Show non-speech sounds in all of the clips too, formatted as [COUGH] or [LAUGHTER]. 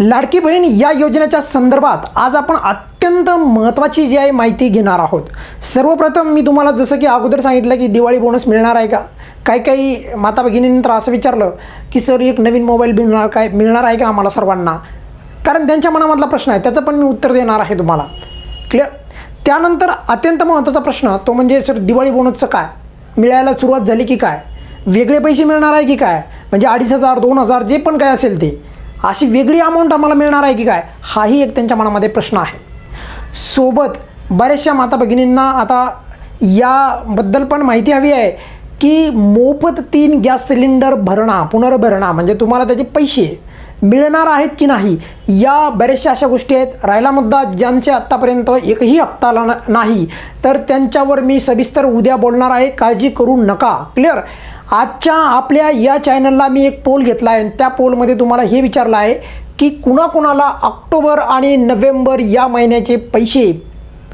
लाडकी बहीण या योजनेच्या संदर्भात आज आपण अत्यंत महत्त्वाची जी आहे माहिती घेणार आहोत. सर्वप्रथम मी तुम्हाला जसं की अगोदर सांगितलं की दिवाळी बोनस मिळणार आहे का? काही काही माता भगिनींनंतर असं विचारलं की सर एक नवीन मोबाईल मिळणार काय? मिळणार आहे का आम्हाला सर्वांना? कारण त्यांच्या मनामधला प्रश्न आहे. त्याचं पण मी उत्तर देणार आहे तुम्हाला. क्लिअर त्यानंतर अत्यंत महत्त्वाचा प्रश्न तो म्हणजे सर दिवाळी बोनसचं काय? मिळायला सुरुवात झाली की काय? वेगळे पैसे मिळणार आहे की काय? म्हणजे अडीच हजार दोन हजार जे पण काय असेल ते. अशी वेगळी अमाऊंट आम्हाला मिळणार आहे की काय? हाही एक त्यांच्या मनामध्ये प्रश्न आहे. सोबत बऱ्याचशा माता भगिनींना आता याबद्दल पण माहिती हवी आहे की मोफत तीन गॅस सिलेंडर भरणा पुनर्भरणा म्हणजे तुम्हाला त्याचे पैसे मिळणार आहेत की नाही या बऱ्याचशा अशा गोष्टी आहेत. राहिला मुद्दा ज्यांचे आत्तापर्यंत एकही हप्ता आला नाही तर त्यांच्यावर मी सविस्तर उद्या बोलणार आहे. काळजी करू नका. क्लिअर आजच्या आपल्या या चॅनलला मी एक पोल घेतला आहे आणि त्या पोलमध्ये तुम्हाला हे विचारलं आहे की कुणाकुणाला ऑक्टोबर आणि नोव्हेंबर या महिन्याचे पैसे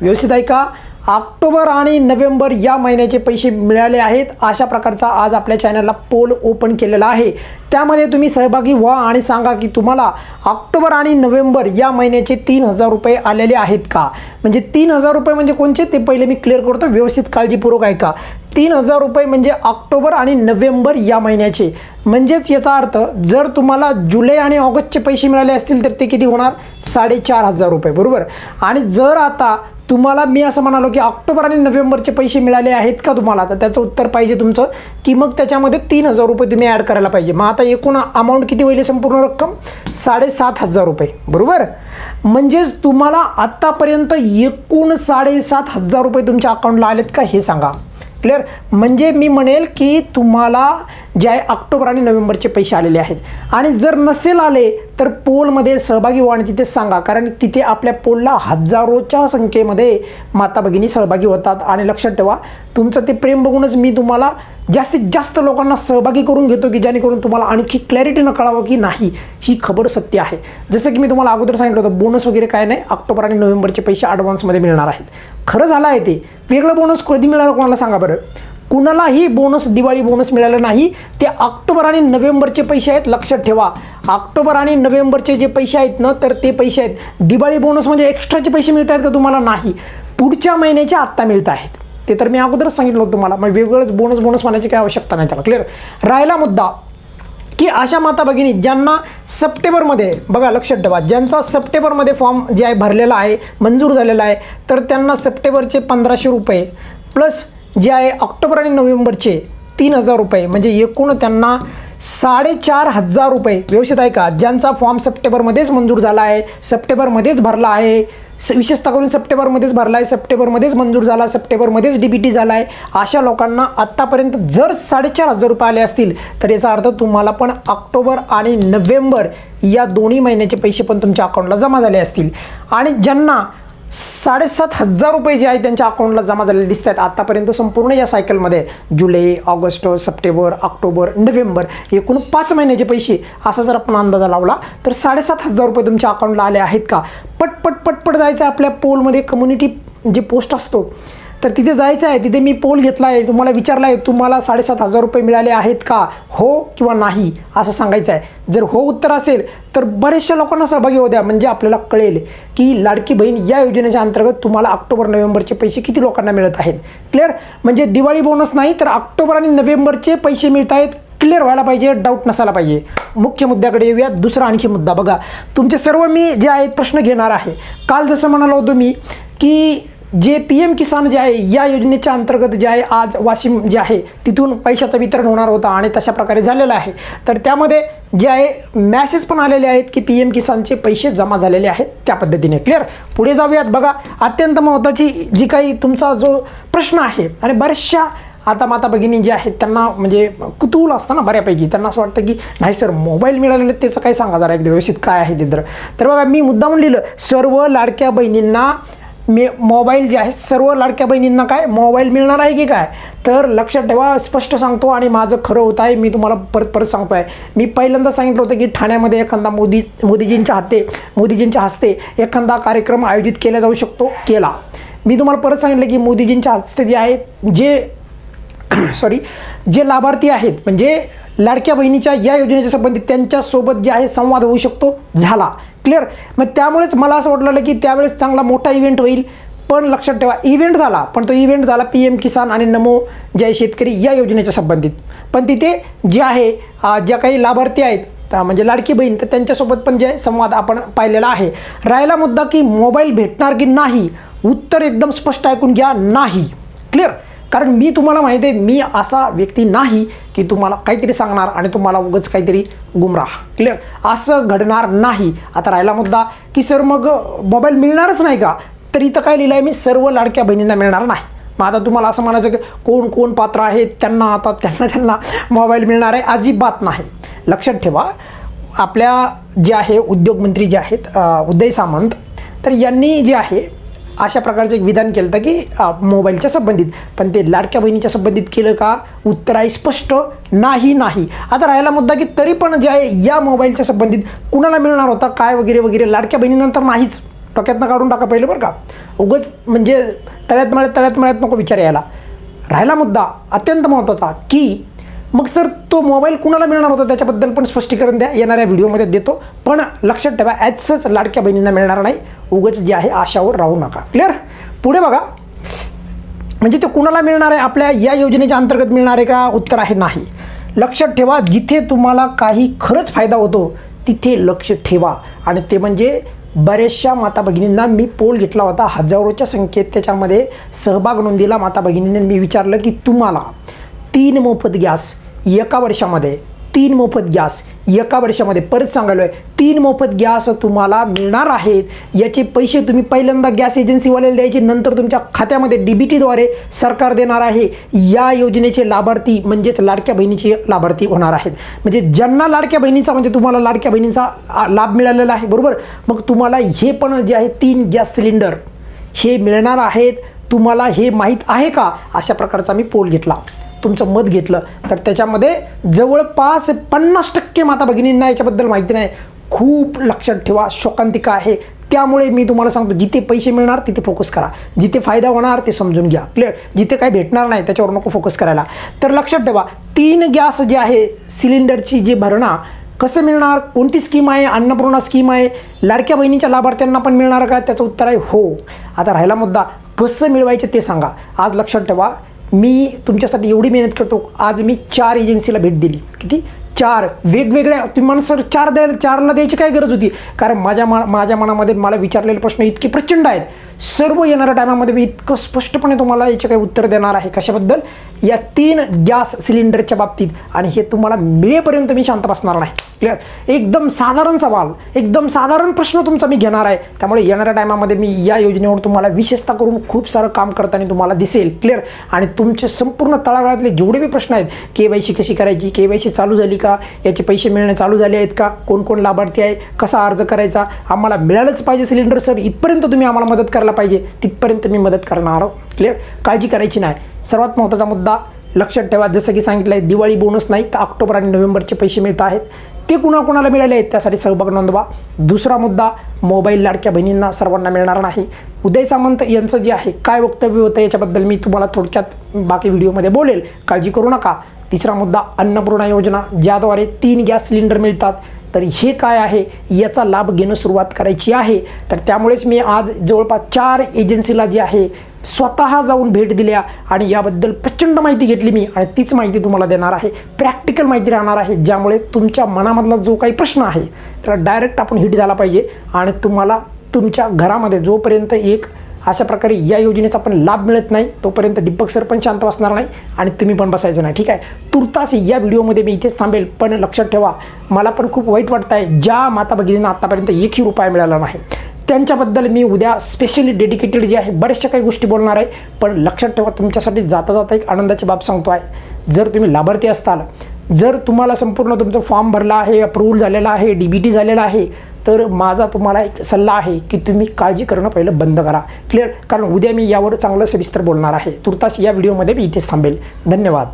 व्यवस्थित आहे का? ऑक्टोबर आणि नोव्हेंबर या महिन्याचे पैसे मिळाले आहेत अशा प्रकारचा आज आपल्या चॅनलला पोल ओपन केलेला आहे. त्यामध्ये तुम्ही सहभागी व्हा आणि सांगा की तुम्हाला ऑक्टोबर आणि नोव्हेंबर या महिन्याचे तीन हजार रुपये आलेले आहेत का? म्हणजे तीन हजार रुपये म्हणजे कोणचे? ते पहिले मी क्लिअर करतो. व्यवस्थित काळजीपूर्वक आहे का तीन हजार रुपये म्हणजे ऑक्टोबर आणि नोव्हेंबर या महिन्याचे. म्हणजेच याचा अर्थ जर तुम्हाला जुलै आणि ऑगस्टचे पैसे मिळाले असतील तर ते किती होणार? साडेचार हजार रुपये बरोबर? आणि जर आता तुम्हाला मी असं म्हणालो की ऑक्टोबर आणि नोव्हेंबरचे पैसे मिळाले आहेत का तुम्हाला? तर त्याचं उत्तर पाहिजे तुमचं की मग त्याच्यामध्ये तीन हजार रुपये तुम्ही ॲड करायला पाहिजे. मग आता एकूण अमाऊंट किती होईल संपूर्ण रक्कम? साडेसात हजार रुपये बरोबर? म्हणजेच तुम्हाला आत्तापर्यंत एकूण साडेसात हजार रुपये तुमच्या अकाउंटला आलेत का हे सांगा. क्लिअर म्हणजे मी म्हणेल की तुम्हाला जे आहे ऑक्टोबर आणि नोव्हेंबरचे पैसे आलेले आहेत. आणि जर नसेल आले तर पोलमध्ये सहभागी व्हा आणि तिथे सांगा कारण तिथे आपल्या पोलला हजारोच्या संख्येमध्ये माता भगिनी सहभागी होतात. आणि लक्षात ठेवा तुमचं ते प्रेम बघूनच मी तुम्हाला जास्तीत जास्त लोकांना सहभागी करून घेतो की जेणेकरून तुम्हाला आणखी क्लॅरिटीनं कळावं की नाही ही खबर सत्य आहे. जसं की मी तुम्हाला अगोदर सांगितलं होतं बोनस वगैरे काय नाही ऑक्टोबर आणि नोव्हेंबरचे पैसे ॲडव्हान्समध्ये मिळणार आहेत. खरं झालं आहे ते. वेगळं बोनस कधी मिळालं कोणाला सांगा बरं? कुणालाही बोनस दिवाळी बोनस मिळालं नाही. ते ऑक्टोबर आणि नोव्हेंबरचे पैसे आहेत लक्षात ठेवा. ऑक्टोबर आणि नोव्हेंबरचे जे पैसे आहेत ना तर ते पैसे आहेत. दिवाळी बोनस म्हणजे एक्स्ट्राचे पैसे मिळत आहेत का तुम्हाला? नाही. पुढच्या महिन्याचे आत्ता मिळत आहेत. ते तर मी अगोदरच सांगितलं होतं तुम्हाला. मग वेगळंच बोनस बोनस म्हणायची काय आवश्यकता नाही त्याला. क्लिअर राहिला मुद्दा की अशा माता भगिनी ज्यांना सप्टेंबरमध्ये बघा लक्षात ठेवा ज्यांचा सप्टेंबरमध्ये फॉर्म जे आहे भरलेला आहे मंजूर झालेला आहे तर त्यांना सप्टेंबरचे पंधराशे रुपये प्लस जे आहे ऑक्टोबर आणि नोव्हेंबरचे तीन हजार रुपये. म्हणजे एकूण त्यांना साडेचार हजार रुपये. व्यवस्थित आहे का? ज्यांचा फॉर्म सप्टेंबरमध्येच मंजूर झाला आहे सप्टेंबरमध्येच भरला आहे स विशेषतः करून सप्टेंबरमध्येच भरला आहे सप्टेंबरमध्येच मंजूर झाला सप्टेंबरमध्येच डी बी टी झाला आहे. अशा लोकांना आत्तापर्यंत जर साडेचार हजार रुपये आले असतील तर याचा अर्थ तुम्हाला पण ऑक्टोबर आणि नोव्हेंबर या दोन्ही महिन्याचे पैसे पण तुमच्या अकाउंटला जमा झाले असतील. आणि ज्यांना साडेसात हजार रुपये जे आहे त्यांच्या अकाउंटला जमा झालेले दिसत आहेत आतापर्यंत संपूर्ण या सायकलमध्ये जुलै ऑगस्ट सप्टेंबर ऑक्टोबर नोव्हेंबर एकूण पाच महिन्याचे पैसे असा जर आपण अंदाजा लावला तर साडेसात हजार रुपये तुमच्या अकाउंटला आले आहेत का? पटपट पटपट जायचं आपल्या पोलमध्ये कम्युनिटी जे पोस्ट असतो तर तिथे जायचं आहे तिथे मी पोल घेतला आहे तुम्हाला विचारला आहे तुम्हाला साडेसात हजार रुपये मिळाले आहेत का? हो किंवा नाही? असं सांगायचं आहे. जर हो उत्तर असेल तर बऱ्याचशा लोकांना सहभागी होऊ द्या. म्हणजे आपल्याला कळेल की लाडकी बहीण या योजनेच्या अंतर्गत तुम्हाला ऑक्टोबर नोव्हेंबरचे पैसे किती लोकांना मिळत आहेत. क्लिअर म्हणजे दिवाळी बोनस नाही तर ऑक्टोबर आणि नोव्हेंबरचे पैसे मिळत आहेत. क्लिअर व्हायला पाहिजे डाऊट नसायला पाहिजे. मुख्य मुद्द्याकडे येऊया. दुसरा आणखी मुद्दा बघा. तुमचे सर्व मी जे आहेत प्रश्न घेणार आहे. काल जसं म्हणालो होतो मी की जे पी एम किसान जे आहे या योजनेच्या अंतर्गत जे आहे आज वाशिम जे आहे तिथून पैशाचं वितरण होणार होतं आणि तशा प्रकारे झालेलं आहे. तर त्यामध्ये जे आहे मॅसेज पण आलेले आहेत की पी एम किसानचे पैसे जमा झालेले आहेत त्या पद्धतीने. क्लिअर पुढे जाऊयात बघा. अत्यंत महत्त्वाची जी काही तुमचा जो प्रश्न आहे आणि बऱ्याचशा आता माता भगिनी जे आहेत त्यांना म्हणजे कुतूहल असतं ना बऱ्यापैकी. त्यांना असं वाटतं की नाही सर मोबाईल मिळालेले त्याचं काय सांगा जरा एकदा व्यवस्थित काय आहे ते तर. तर बघा मी मुद्दामून लिहिलं सर्व लाडक्या बहिणींना मी मोबाईल जे आहे सर्व लाडक्या बहिणींना काय मोबाईल मिळणार आहे की काय? तर लक्षात ठेवा स्पष्ट सांगतो आणि माझं खरं होत आहे मी तुम्हाला परत परत सांगतो आहे मी पहिल्यांदा सांगितलं होतं की ठाण्यामध्ये एखादा मोदी मोदीजींच्या हाते मोदीजींच्या हस्ते एखादा कार्यक्रम आयोजित केला जाऊ शकतो केला. मी तुम्हाला परत सांगितलं की मोदीजींच्या हस्ते जे आहे जे [COUGHS] सॉरी जे लाभार्थी आहेत म्हणजे लाडक्या बहिणीच्या या योजनेच्या संबंधित त्यांच्यासोबत जे आहे संवाद होऊ शकतो झाला. क्लिअर मग त्यामुळेच मला असं वाटलं की त्यावेळेस चांगला मोठा इव्हेंट होईल. पण लक्षात ठेवा इव्हेंट झाला. पण तो इव्हेंट झाला पी एम किसान आणि नमो जय शेतकरी या योजनेच्या संबंधित. पण तिथे जे आहे ज्या काही लाभार्थी आहेत म्हणजे लाडकी बहीण तर त्यांच्यासोबत पण जे संवाद आपण पाहिलेला आहे. राहिला मुद्दा की मोबाईल भेटणार की नाही उत्तर एकदम स्पष्ट ऐकून घ्या नाही. क्लिअर कारण मी तुम्हाला माहिती आहे मी असा व्यक्ती नाही की तुम्हाला काहीतरी सांगणार आणि तुम्हाला उगच काहीतरी गुमराह. क्लिअर असं घडणार नाही. आता राहिला मुद्दा की सर मग मोबाईल मिळणारच नाही का? तर इथं काय लिहिलं आहे मी? सर्व लाडक्या बहिणींना मिळणार नाही. मग आता तुम्हाला असं म्हणायचं की कोण कोण पात्र आहेत त्यांना आता त्यांना त्यांना मोबाईल मिळणार आहे अजिबात नाही. लक्षात ठेवा आपल्या जे आहे उद्योगमंत्री जे आहेत उदय सामंत तर यांनी जे आहे अशा प्रकारचं एक विधान केलं होतं की मोबाईलच्या संबंधित. पण ते लाडक्या बहिणीच्या संबंधित केलं का? उत्तर आहे स्पष्ट. नाही नाही. आता राहिला मुद्दा की तरी पण जे आहे या मोबाईलच्या संबंधित कुणाला मिळणार होता? काय वगैरे वगैरे? लाडक्या बहिणीनंतर नाहीच. डोक्यातनं काढून टाका पहिलं बरं का. उगच म्हणजे तळ्यात मळ्यात तळ्यात मळ्यात नको विचार यायला. राहिला मुद्दा अत्यंत महत्त्वाचा की मग सर तो मोबाईल कुणाला मिळणार होता? त्याच्याबद्दल पण स्पष्टीकरण द्या. येणाऱ्या व्हिडिओमध्ये देतो. पण लक्षात ठेवा ॲजच लाडक्या बहिणींना मिळणार नाही. उगच जे आहे आशावर राहू नका. क्लिअर पुढे बघा. म्हणजे ते कुणाला मिळणार आहे? आपल्या या योजनेच्या अंतर्गत मिळणार आहे का? उत्तर आहे नाही. लक्षात ठेवा जिथे तुम्हाला काही खरंच फायदा होतो तिथे लक्ष ठेवा. आणि ते म्हणजे बऱ्याचशा माता भगिनींना मी पोल घेतला होता. हजारोच्या संख्येत त्याच्यामध्ये सहभाग नोंदीला माता भगिनींनी. मी विचारलं की तुम्हाला तीन मोफत गॅस एका वर्षामध्ये तीन मोफत गॅस एका वर्षामध्ये परत सांगायलो आहे तीन मोफत गॅस तुम्हाला मिळणार आहेत. याचे पैसे तुम्ही पहिल्यांदा गॅस एजन्सीवाल्याला द्यायचे नंतर तुमच्या खात्यामध्ये डी बी टीद्वारे सरकार देणार आहे. या योजनेचे लाभार्थी म्हणजेच लाडक्या बहिणीचे लाभार्थी होणार आहेत. म्हणजे ज्यांना लाडक्या बहिणीचा म्हणजे तुम्हाला लाडक्या बहिणीचा लाभ मिळालेला आहे बरोबर? मग तुम्हाला हे पण जे आहे तीन गॅस सिलेंडर हे मिळणार आहेत. तुम्हाला हे माहीत आहे का? अशा प्रकारचा मी पोल घेतला. तुमचं मत घेतलं तर त्याच्यामध्ये जवळपास पन्नास टक्के माता भगिनींना याच्याबद्दल माहिती नाही. खूप लक्षात ठेवा शोकांतिका आहे. त्यामुळे मी तुम्हाला सांगतो जिथे पैसे मिळणार तिथे फोकस करा. जिथे फायदा होणार ते समजून घ्या. क्लिअर जिथे काही भेटणार नाही त्याच्यावर नको फोकस करायला. तर लक्षात ठेवा तीन गॅस जे आहे सिलेंडरची जी भरणा कसं मिळणार कोणती स्कीम आहे अन्नपूर्णा स्कीम आहे लाडक्या बहिणीच्या लाभार्थ्यांना पण मिळणार का? त्याचं उत्तर आहे हो. आता राहिला मुद्दा कसं मिळवायचं ते सांगा. आज लक्षात ठेवा मी तुमच्यासाठी एवढी मेहनत करतो आज मी चार एजन्सीला भेट दिली. किती? चार. वेगवेगळ्या तुम्ही म्हणा सर चार द्यायला चारला द्यायची काय गरज होती? कारण माझ्या मा माझ्या मनामध्ये मला विचारलेले प्रश्न इतके प्रचंड आहेत. सर्व येणाऱ्या टायमामध्ये मी इतकं स्पष्टपणे तुम्हाला याचे काही उत्तर देणार आहे कशाबद्दल? या तीन गॅस सिलेंडरच्या बाबतीत. आणि हे तुम्हाला मिळेपर्यंत मी शांत बसणार नाही. क्लिअर एकदम साधारण सवाल एकदम साधारण प्रश्न तुमचा मी घेणार आहे. त्यामुळे येणाऱ्या टायमामध्ये मी या योजनेवर तुम्हाला विशेषतः करून खूप सारं काम करताना तुम्हाला दिसेल. क्लिअर आणि तुमचे संपूर्ण तळागाळातले जेवढे बी प्रश्न आहेत के वाय सी कशी करायची के वाय सी चालू झाली का याचे पैसे मिळणे चालू झाले आहेत का कोण कोण लाभार्थी आहे कसा अर्ज करायचा आम्हाला मिळालंच पाहिजे सिलेंडर सर. इथपर्यंत तुम्ही आम्हाला मदत करा करायला पाहिजे तिथपर्यंत मी मदत करणार आहोत क्लिअर काळजी करायची नाही. सर्वात महत्त्वाचा मुद्दा लक्षात ठेवा जसं की सांगितलं आहे दिवाळी बोनस नाही तर ऑक्टोबर आणि नोव्हेंबरचे पैसे मिळत आहेत. ते कुणाकुणाला मिळाले आहेत? त्यासाठी सहभाग नोंदवा. दुसरा मुद्दा मोबाईल लाडक्या बहिणींना सर्वांना मिळणार नाही. उदय सामंत यांचं जे आहे काय वक्तव्य होतं याच्याबद्दल मी तुम्हाला थोडक्यात बाकी व्हिडिओमध्ये बोलेल. काळजी करू नका. तिसरा मुद्दा अन्नपूर्णा योजना ज्याद्वारे तीन गॅस सिलेंडर मिळतात. तर हे काय आहे? याचा लाभ घेणं सुरुवात करायची आहे. तर त्यामुळेच मी आज जवळपास चार एजन्सीला जे आहे स्वतः जाऊन भेट दिल्या आणि याबद्दल प्रचंड माहिती घेतली मी आणि तीच माहिती तुम्हाला देणार आहे. प्रॅक्टिकल माहिती राहणार आहे ज्यामुळे तुमच्या मनामधला जो काही प्रश्न आहे त्याला डायरेक्ट आपण हिट झाला पाहिजे आणि तुम्हाला तुमच्या घरामध्ये जोपर्यंत एक अशा प्रकारे या योजनेचा पण लाभ मिळत नाही. तोपर्यंत दीपक सर पण शांत बसणार नाही आणि तुम्ही पण बसायचं नाही. ठीक आहे? तुर्तास या व्हिडिओमध्ये मी इथेच थांबेल. पण लक्षात ठेवा मला पण खूप वाईट वाटतं आहे ज्या माता भगिनींना आत्तापर्यंत एकही रुपया मिळाला नाही. त्यांच्याबद्दल मी उद्या स्पेशली डेडिकेटेड जे आहे बऱ्याचशा काही गोष्टी बोलणार आहे. पण लक्षात ठेवा तुमच्यासाठी जाता जाता एक आनंदाची बाब सांगतो आहे. जर तुम्ही लाभार्थी असताल जर तुम्हाला संपूर्ण तुमचं फॉर्म भरला आहे अप्रूव्हल झालेला आहे डी बी टी झालेला आहे तर माझा तुम्हाला एक सल्ला आहे की तुम्ही काळजी करणं पहिलं बंद करा. क्लिअर कारण उद्या मी यावर चांगलं सविस्तर बोलणार आहे. तुर्तास या व्हिडिओमध्ये मी इथेच थांबेल. धन्यवाद.